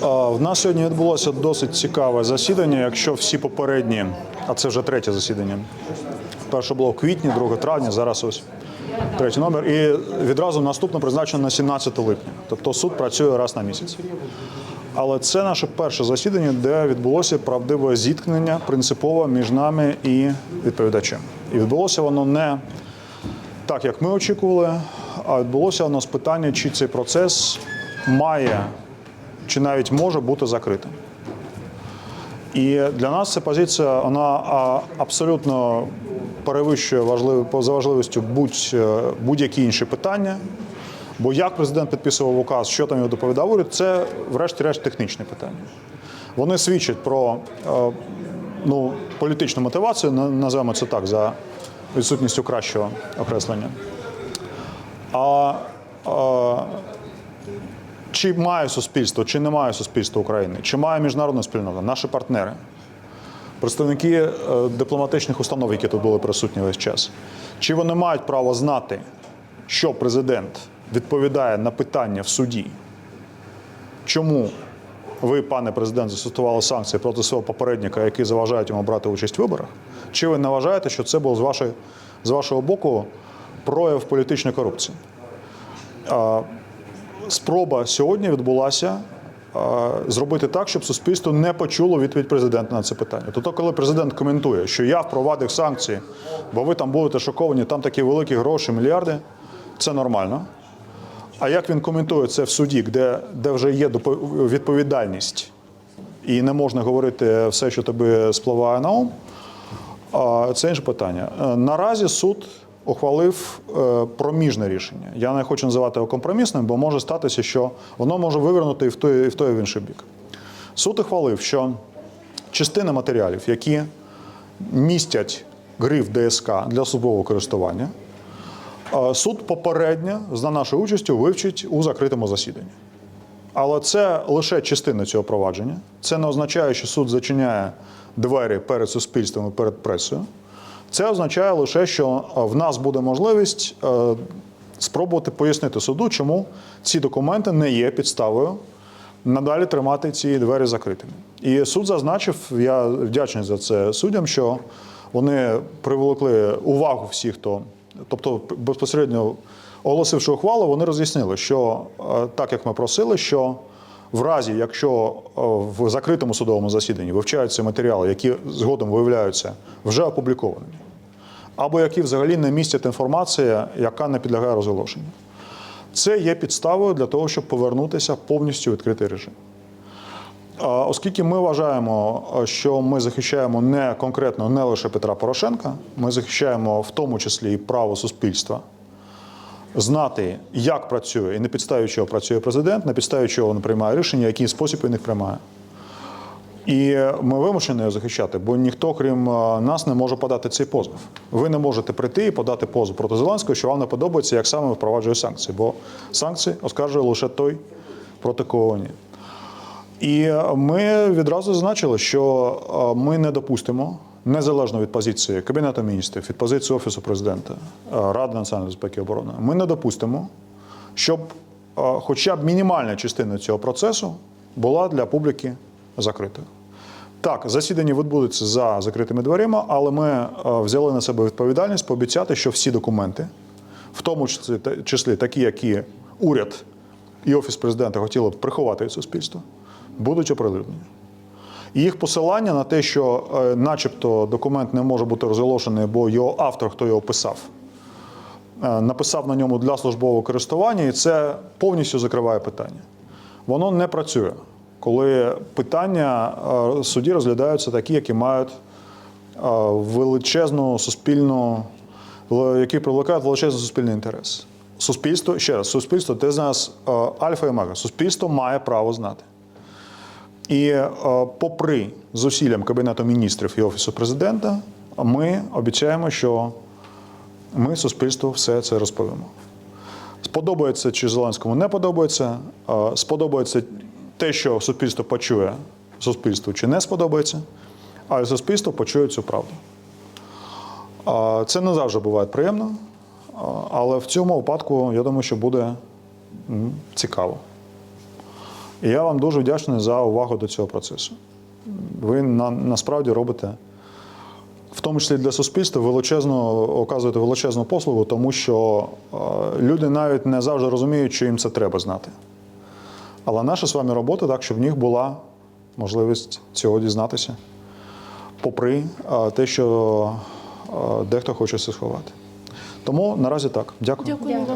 В нас сьогодні відбулося досить цікаве засідання. Якщо всі попередні, а це вже третє засідання. Перше було в квітні, друге травня, зараз ось третій номер. І відразу наступне призначено на 17 липня. Тобто суд працює раз на місяць. Але це наше перше засідання, де відбулося правдиве зіткнення принципово між нами і відповідачем. І відбулося воно не так, як ми очікували, а відбулося воно з питання, чи цей процес має чи навіть може бути закритим. І для нас ця позиція вона абсолютно перевищує важлив, за важливістю е, будь-які інші питання. Бо як президент підписував указ, що там його доповідав уряд, це врешті-решт технічне питання. Вони свідчать про е, ну, політичну мотивацію, на- називаємо це так, за відсутністю кращого окреслення. А, а чи має суспільство, чи не має суспільство України, чи має міжнародна спільнота, наші партнери, представники е, дипломатичних установ, які тут були присутні весь час, чи вони мають право знати, що президент відповідає на питання в суді, чому ви, пане президент, застосували санкції проти свого попередника, які заважають йому брати участь в виборах? Чи ви не вважаєте, що це був з вашої, з вашого боку прояв політичної корупції? Спроба сьогодні відбулася зробити так, щоб суспільство не почуло відповідь президента на це питання. Тобто, коли президент коментує, що я впровадив санкції, бо ви там будете шоковані, там такі великі гроші, мільярди, це нормально. А як він коментує це в суді, де, де вже є відповідальність, і не можна говорити все, що тобі спливає на ум, Це інше питання. Е, Наразі суд ухвалив е, проміжне рішення. Я не хочу називати його компромісним, бо може статися, що воно може вивернути і в той, і в той і в інший бік. Суд ухвалив, що частина матеріалів, які містять гриф ДСК для службового користування, е, суд попередньо за нашою участю вивчить у закритому засіданні. Але це лише частина цього провадження. Це не означає, що суд зачиняє двері перед суспільством і перед пресою. Це означає лише, що е, в нас буде можливість е, спробувати пояснити суду, чому ці документи не є підставою надалі тримати ці двері закритими. І суд зазначив, я вдячний за це суддям, що вони привлекли увагу всіх, хто, тобто безпосередньо оголосивши ухвалу, вони роз'яснили, що е, так як ми просили, що в разі, якщо е, в закритому судовому засіданні вивчаються матеріали, які згодом виявляються вже опублікованими, або які взагалі не містять інформацію, яка не підлягає розголошенню. Це є підставою для того, щоб повернутися в повністю відкритий режим. Оскільки ми вважаємо, е, що ми захищаємо не конкретно не лише Петра Порошенка, ми захищаємо в тому числі і право суспільства знати, як працює і на підставі чого працює президент, на підставі чого він приймає рішення, який спосіб він їх приймає. І ми вимушені його захищати, бо ніхто, крім е, нас, не може подати цей позов. Ви не можете прийти і подати позов проти Зеленського, що вам не подобається, як саме впроваджує санкції, бо санкції оскаржує лише той, проти кого ні. І ми відразу зазначили, що е, ми не допустимо, незалежно від позиції Кабінету міністрів, від позиції Офісу президента, е, Ради національної безпеки і оборони, ми не допустимо, щоб е, хоча б мінімальна частина цього процесу була для публіки закритою. Так, засідання відбудеться за закритими дверима, але ми е, взяли на себе відповідальність пообіцяти, що всі документи, в тому числі, такі, які уряд і офіс президента хотіли б приховати від суспільства, будуть оприлюднені. Їх посилання на те, що, е, начебто, документ не може бути розголошений, бо його автор, хто його писав, е, написав на ньому для службового користування, і це повністю закриває питання. Воно не працює, коли питання е, судді розглядаються такі, які мають величезну суспільну, які привлекають величезний суспільний інтерес. Суспільство, ще раз, суспільство це з нас альфа і омега. Суспільство має право знати. І е, попри зусиллям Кабінету міністрів і Офісу президента, ми обіцяємо, що ми суспільству все це розповімо. Сподобається чи Зеленському не подобається, е, сподобається те, що суспільство почує суспільству, чи не сподобається, а суспільство почує цю правду. Е, Це не завжди буває приємно, але в цьому випадку я думаю, що буде цікаво. І я вам дуже вдячний за увагу до цього процесу. Ви на, насправді робите, в тому числі для суспільства, величезну, оказуєте величезну послугу, тому що е, люди навіть не завжди розуміють, що їм це треба знати. Але наша з вами робота так, щоб в них була можливість цього дізнатися, попри е, те, що е, дехто хоче це сховати. Тому наразі так. Дякую. Дякую.